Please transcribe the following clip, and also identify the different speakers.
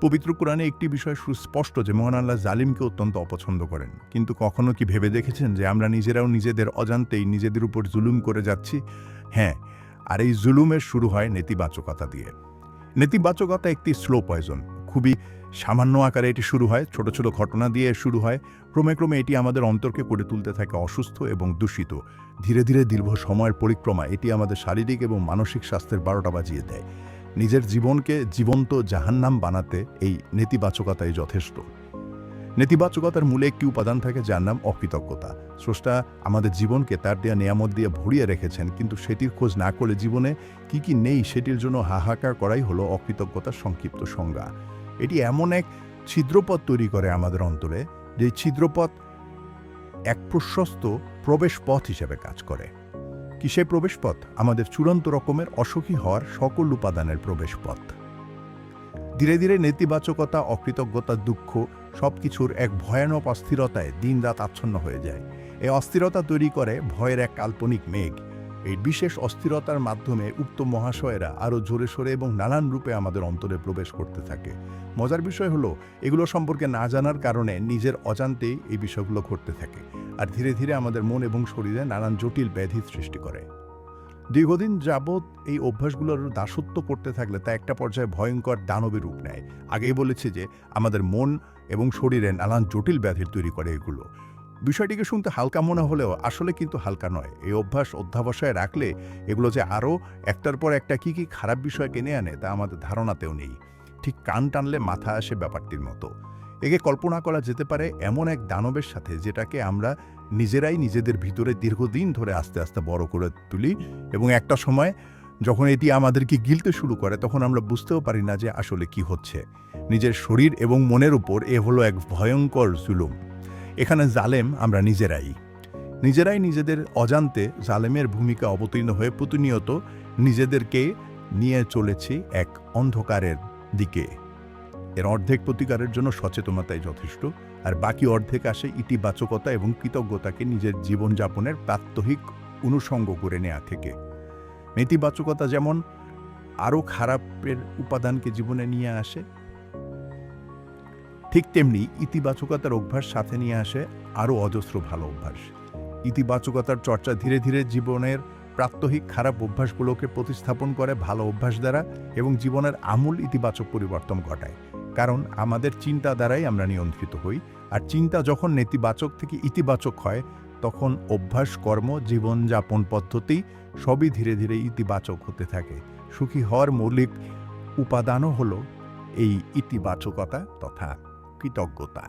Speaker 1: পবিত্র কোরআনে একটি বিষয় সুস্পষ্ট যে মহান আল্লাহ জালিমকে অত্যন্ত অপছন্দ করেন। কিন্তু কখনো কি ভেবে দেখেছেন যে আমরা নিজেরাও নিজেদের অজান্তেই নিজেদের উপর জুলুম করে যাচ্ছি? হ্যাঁ আর এই জুলুমের শুরু হয় নেতিবাচকতা দিয়ে। নেতিবাচকতা একটি স্লো পয়জন খুবই সামান্য আকারে এটি শুরু হয়, ছোট ছোট ঘটনা দিয়ে শুরু হয়, ক্রমে ক্রমে এটি আমাদের অন্তরকে করে তুলতে থাকে অসুস্থ এবং দূষিত। ধীরে ধীরে দীর্ঘ সময়ের পরিক্রমা এটি আমাদের শারীরিক এবং মানসিক স্বাস্থ্যের বারোটা বাজিয়ে দেয়। নিজের জীবনকে জীবন্ত জাহান্নাম বানাতে এই নেতিবাচকতাই যথেষ্ট। নেতিবাচকতার মূলে একটি উপাদান থাকে যার নাম অকৃতজ্ঞতা। স্রষ্টা আমাদের জীবনকে তার দেয়া নিয়ামত দিয়ে ভরিয়ে রেখেছেন, কিন্তু সেটির খোঁজ না করলে জীবনে কি কি নেই সেটির জন্য হাহাকার করাই হলো অকৃতজ্ঞতার সংক্ষিপ্ত সংজ্ঞা। এটি এমন এক ছিদ্রপথ তৈরি করে আমাদের অন্তরে, যে ছিদ্রপথ এক প্রশস্ত প্রবেশ পথ হিসেবে কাজ করে। সে প্রবেশপথ? আমাদের চূড়ান্ত রকমের অসুখী হওয়ার সকল উপাদানের প্রবেশপথ। ধীরে ধীরে নেতিবাচকতা, অকৃতজ্ঞতা, দুঃখ সব কিছুর এক ভয়ানক অস্থিরতায় দিনরাত আচ্ছন্ন হয়ে যায়। এই অস্থিরতা তৈরি করে ভয়ের এক কাল্পনিক মেঘ। এই বিশেষ অস্থিরতার মাধ্যমে উক্ত মহাশয়েরা আরও জোরে সোরে এবং নানান রূপে আমাদের অন্তরে প্রবেশ করতে থাকে। মজার বিষয় হলো, এগুলো সম্পর্কে না জানার কারণে নিজের অজান্তেই এই বিষয়গুলো ঘটতে থাকে আর ধীরে ধীরে আমাদের মন এবং শরীরে নানান জটিল ব্যাধি সৃষ্টি করে। দীর্ঘদিন যাবৎ এই অভ্যাসগুলোর দাসত্ব করতে থাকলে তা একটা পর্যায়ে ভয়ঙ্কর দানবের রূপ নেয়। আগেই বলেছি যে, আমাদের মন এবং শরীরে নানান জটিল ব্যাধির তৈরি করে এগুলো। বিষয়টিকে শুনতে হালকা মনে হলেও আসলে কিন্তু হালকা নয়। এই অভ্যাস অধ্যাবসায় রাখলে এগুলো যে আরও একটার পর একটা কি কি খারাপ বিষয় কিনে আনে তা আমাদের ধারণাতেও নেই। ঠিক কান টানলে মাথা আসে ব্যাপারটির মতো। একে কল্পনা করা যেতে পারে এমন এক দানবের সাথে যেটাকে আমরা নিজেরাই নিজেদের ভিতরে দীর্ঘদিন ধরে আস্তে আস্তে বড় করে তুলি এবং একটা সময় যখন এটি আমাদেরকে গিলতে শুরু করে তখন আমরা বুঝতেও পারি না যে আসলে কি হচ্ছে। নিজের শরীর এবং মনের উপর এ হলো এক ভয়ঙ্কর জুলুম। এখানে জালেম আমরা নিজেরাই। নিজেরাই নিজেদের অজান্তে জালেমের ভূমিকা অবতীর্ণ হয়ে প্রতিনিয়ত নিজেদেরকে নিয়ে চলেছি এক অন্ধকারের দিকে। এর অর্ধেক প্রতিকারের জন্য সচেতনতাই যথেষ্ট, আর বাকি অর্ধেক আসে ইতিবাচকতা এবং কৃতজ্ঞতাকে নিজের জীবনযাপনের প্রাত্যহিক অনুষঙ্গ করে নেওয়া থেকে। নেতিবাচকতা যেমন আরও খারাপের উপাদানকে জীবনে নিয়ে আসে ঠিক তেমনি ইতিবাচকতার অভ্যাস সাথে নিয়ে আসে আরও অজস্র ভালো অভ্যাস। ইতিবাচকতার চর্চা ধীরে ধীরে জীবনের প্রাত্যহিক খারাপ অভ্যাসগুলোকে প্রতিস্থাপন করে ভালো অভ্যাস দ্বারা এবং জীবনের আমূল ইতিবাচক পরিবর্তন ঘটায়। কারণ আমাদের চিন্তা দ্বারাই আমরা নিয়ন্ত্রিত হই আর চিন্তা যখন নেতিবাচক থেকে ইতিবাচক হয়, তখন অভ্যাস, কর্ম, জীবনযাপন পদ্ধতি সবই ধীরে ধীরে ইতিবাচক হতে থাকে। সুখী হওয়ার মৌলিক উপাদানও হলো এই ইতিবাচকতা তথা কৃতজ্ঞতা